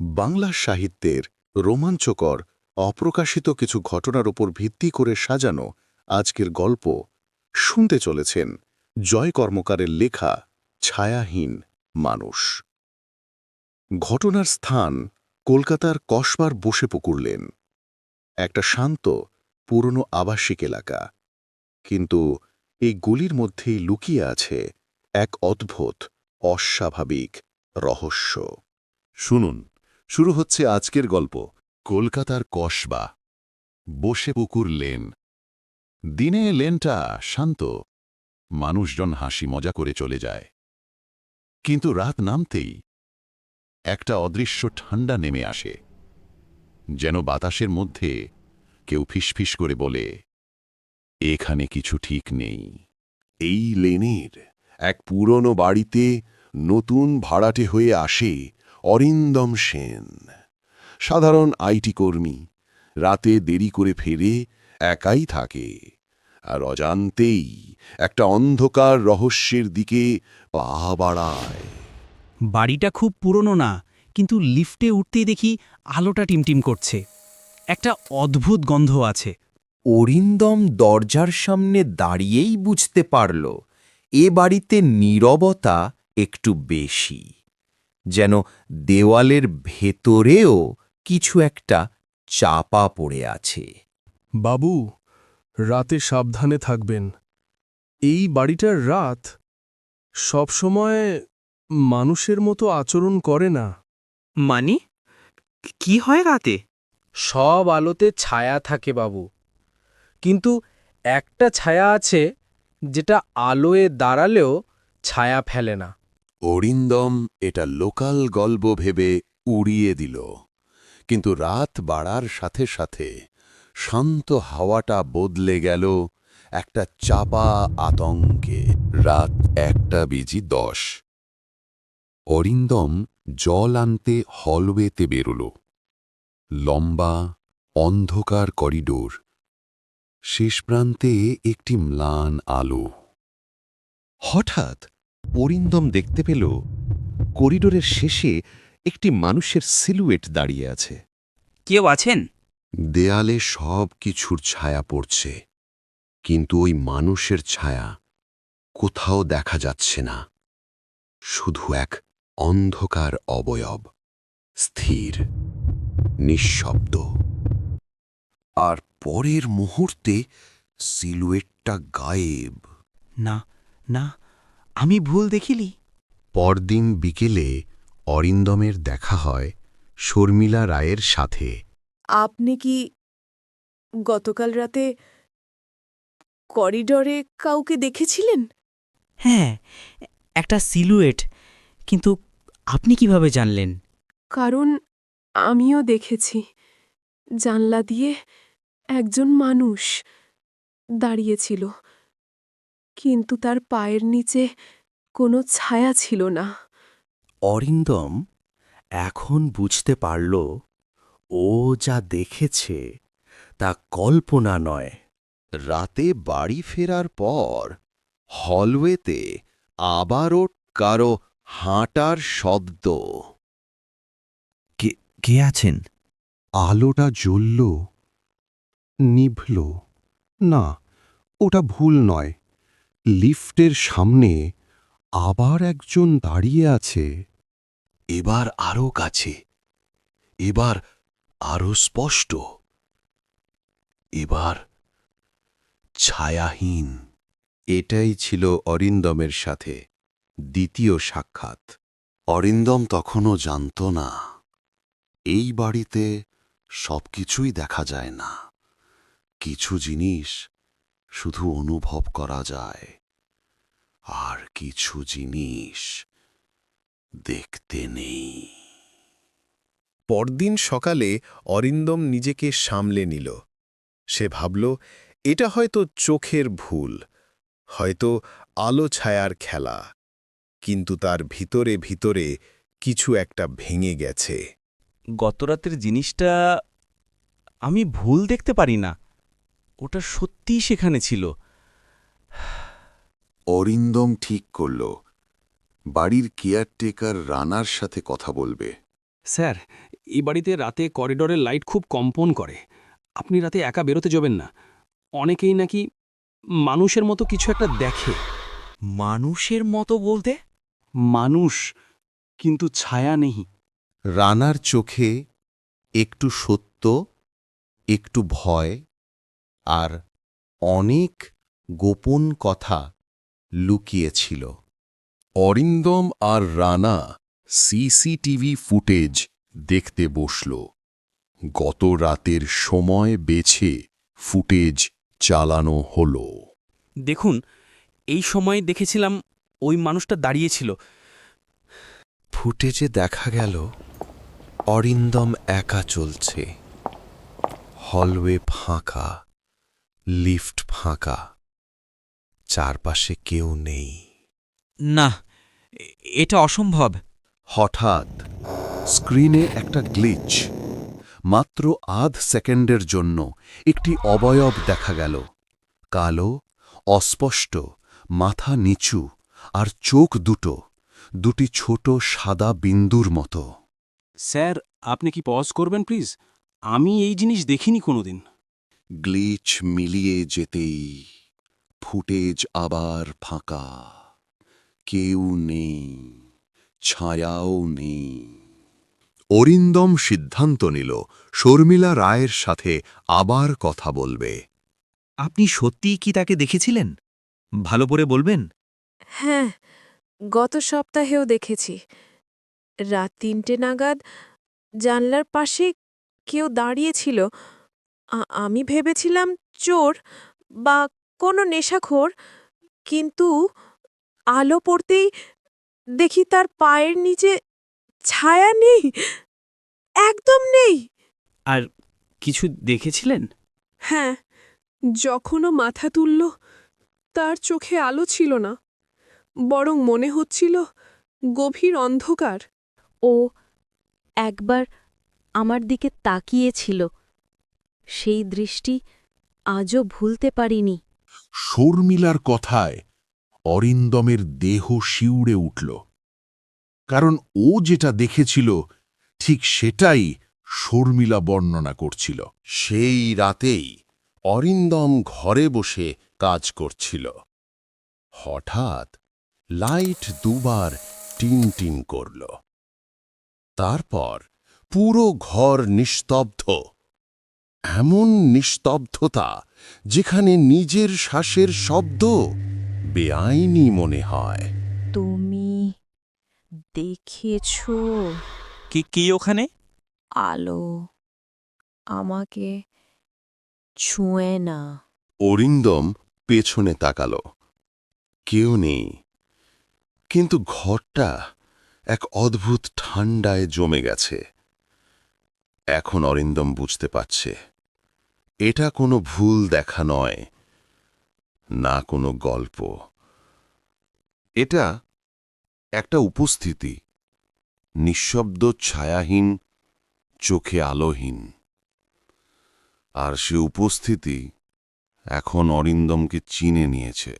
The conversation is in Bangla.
বাংলা সাহিত্যের রোমাঞ্চকর, অপ্রকাশিত কিছু ঘটনার উপর ভিত্তি করে সাজানো আজকের গল্প শুনতে চলেছেন জয় কর্মকারের লেখা ছায়াহীন মানুষ। ঘটনার স্থান কলকাতার কসবার বসে পুকুরলেন। একটা শান্ত, পুরনো আবাসিক এলাকা। কিন্তু এই গলির মধ্যেই লুকিয়ে আছে এক অদ্ভুত, অস্বাভাবিক রহস্য। শুনুন, শুরু হচ্ছে আজকের গল্প, কলকাতার কসবা। বসে পুকুর লেন। দিনে লেনটা শান্ত, মানুষজন হাসি মজা করে চলে যায়। কিন্তু রাত নামতেই একটা অদৃশ্য ঠান্ডা নেমে আসে, যেন বাতাসের মধ্যে কেউ ফিসফিস করে বলে এখানে কিছু ঠিক নেই। এই লেনের এক পুরনো বাড়িতে নতুন ভাড়াটে হয়ে আসে অরিন্দম সেন। সাধারণ আইটি কর্মী, রাতে দেরি করে ফেরে একাই থাকে। আর অজান্তেই একটা অন্ধকার রহস্যের দিকে পা বাড়ায়। বাড়িটা খুব পুরনো না, কিন্তু লিফটে উঠতেই দেখি আলোটা টিমটিম করছে। একটা অদ্ভুত গন্ধ আছে। অরিন্দম দরজার সামনে দাঁড়িয়েই বুঝতে পারল এ বাড়িতে নীরবতা একটু বেশি যেন দেওয়ালের ভেতরেও কিছু একটা চাপা পড়ে আছে। বাবু রাতে সাবধানে থাকবেন। এই বাড়িটার রাত সবসময় মানুষের মতো আচরণ করে না। মানি? কি হয় রাতে? সব আলোতে ছায়া থাকে বাবু। কিন্তু একটা ছায়া আছে যেটা আলোয় দাঁড়ালেও ছায়া ফেলে না। অরিন্দম এটা লোকাল গল্প ভেবে উড়িয়ে দিল। কিন্তু রাত বাড়ার সাথে সাথে শান্ত হাওয়াটা বদলে গেল একটা চাপা আতঙ্কে। রাত একটা বিজি দশ। অরিন্দম জল আনতে হলওয়েতে বেরোল। লম্বা অন্ধকার করিডোর। শেষ প্রান্তে একটি ম্লান আলো। হঠাৎ পরিন্দম দেখতে পেল করিডোরের শেষে একটি মানুষের সিলুয়েট দাঁড়িয়ে আছে। কেউ আছেন? দেয়ালে সব কিছুর ছায়া পড়ছে কিন্তু ওই মানুষের ছায়া কোথাও দেখা যাচ্ছে না। শুধু এক অন্ধকার অবয়ব স্থির নিঃশব্দ। আর পরের মুহূর্তে সিলুয়েটটা গায়েব। না না আমি ভুল দেখিলি। পরদিন বিকেলে অরিন্দমের দেখা হয় শর্মিলা রায়ের সাথে। আপনি কি গতকাল রাতে করিডরে কাউকে দেখেছিলেন? হ্যাঁ একটা সিলুয়েট কিন্তু আপনি কীভাবে জানলেন? কারণ আমিও দেখেছি। জানলা দিয়ে একজন মানুষ দাঁড়িয়েছিল কিন্তু তার পায়ের নিচে কোনো ছায়া ছিল না। অরিন্দম এখন বুঝতে পারল ও যা দেখেছে তা কল্পনা নয়। রাতে বাড়ি ফেরার পর হলওয়েতে আবারও কারও হাঁটার শব্দ। কে আছেন? আলোটা জ্বলল। নিভল। না, ওটা ভুল নয়। লিফটের সামনে আবার একজন দাঁড়িয়ে আছে। এবার আরও কাছে। এবার আরও স্পষ্ট। এবার ছায়াহীন। এটাই ছিল অরিন্দমের সাথে দ্বিতীয় সাক্ষাৎ। অরিন্দম তখনও জানত না। এই বাড়িতে সবকিছুই দেখা যায় না। কিছু জিনিস শুধু অনুভব করা যায়। আর কিছু জিনিস দেখতে নেই। পরদিন সকালে অরিন্দম নিজেকে সামলে নিল। সে ভাবল এটা হয়তো চোখের ভুল হয়তো আলো ছায়ার খেলা কিন্তু তার ভিতরে ভিতরে কিছু একটা ভেঙে গেছে। গতরাতের জিনিসটা আমি ভুল দেখতে পারি না। ওটা সত্যিই সেখানে ছিল। অরিন্দম ঠিক করল। বাড়ির কেয়ারটেকার রানার সাথে কথা বলবে। স্যার এই বাড়িতে রাতে করিডোরের লাইট খুব কম্পন করে। আপনি রাতে একা বেরোতে যাবেন না। অনেকেই নাকি মানুষের মতো কিছু একটা দেখে। মানুষের মতো বলতে? মানুষ কিন্তু ছায়া নেই। রানার চোখে একটু সত্য একটু ভয় আর অনেক গোপন কথা লুকিয়েছিল। অরিন্দম আর রানা সিসিটিভি ফুটেজ দেখতে বসল। গত রাতের সময় বেছে ফুটেজ চালানো হলো। দেখুন এই সময় দেখেছিলাম ওই মানুষটা দাঁড়িয়েছিল। ফুটেজে দেখা গেল অরিন্দম একা চলছে। হলওয়ে ফাঁকা। লিফট ফাঁকা। চারপাশে কেউ নেই। না এটা অসম্ভব। হঠাৎ স্ক্রিনে একটা গ্লিচ। মাত্র আধ সেকেন্ডের জন্য একটি অবয়ব দেখা গেল। কালো অস্পষ্ট মাথা নিচু আর চোখ দুটো দুটি ছোট সাদা বিন্দুর মতো। স্যার আপনি কি পজ করবেন প্লিজ আমি এই জিনিস দেখিনি কোনোদিন। গ্লিচ মিলিয়ে যেতেই ফুটেজ আবার ফাঁকা। কেউ নেই ছায়াও নেই। অরিন্দম সিদ্ধান্ত নিল শর্মিলা রায়ের সাথে আবার কথা বলবে। আপনি সত্যিই কি তাকে দেখেছিলেন? ভালো করে বলবেন। হ্যাঁ গত সপ্তাহেও দেখেছি। রাত তিনটে নাগাদ জানলার পাশে কেউ দাঁড়িয়েছিল আমি ভেবেছিলাম চোর বা কোনো নেশাখোর কিন্তু আলো পড়তেই দেখি তার পায়ের নিচে ছায়া নেই একদম নেই। আর কিছু দেখেছিলেন? হ্যাঁ যখনও মাথা তুলল তার চোখে আলো ছিল না বরং মনে হচ্ছিল গভীর অন্ধকার। ও একবার আমার দিকে তাকিয়েছিল। সেই দৃষ্টি আজও ভুলতে পারিনি। শর্মিলার কথায় অরিন্দমের দেহ শিউড়ে উঠল। কারণ ও যেটা দেখেছিল, ঠিক সেটাই শর্মিলা বর্ণনা করছিল। সেই রাতেই অরিন্দম ঘরে বসে কাজ করছিল। হঠাৎ লাইট দুবার টিন টিন করল। তারপর পুরো ঘর নিস্তব্ধ। এমন নিস্তব্ধতা যেখানে নিজের শ্বাসের শব্দ বেআইনি মনে হয়। তুমি দেখেছ? কি কি ওখানে? আলো আমাকে ছুঁয়ে না। অরিন্দম পেছনে তাকাল। কেউ নেই। কিন্তু ঘরটা এক অদ্ভুত ঠান্ডায় জমে গেছে। এখন অরিন্দম বুঝতে পারছে। এটা কোনো ভুল দেখা নয়, না কোনো গল্প। এটা একটা উপস্থিতি, নিঃশব্দ ছায়াহীন, চোখে আলোহীন। আর সে উপস্থিতি এখন অরিন্দমকে চিনে নিয়েছে।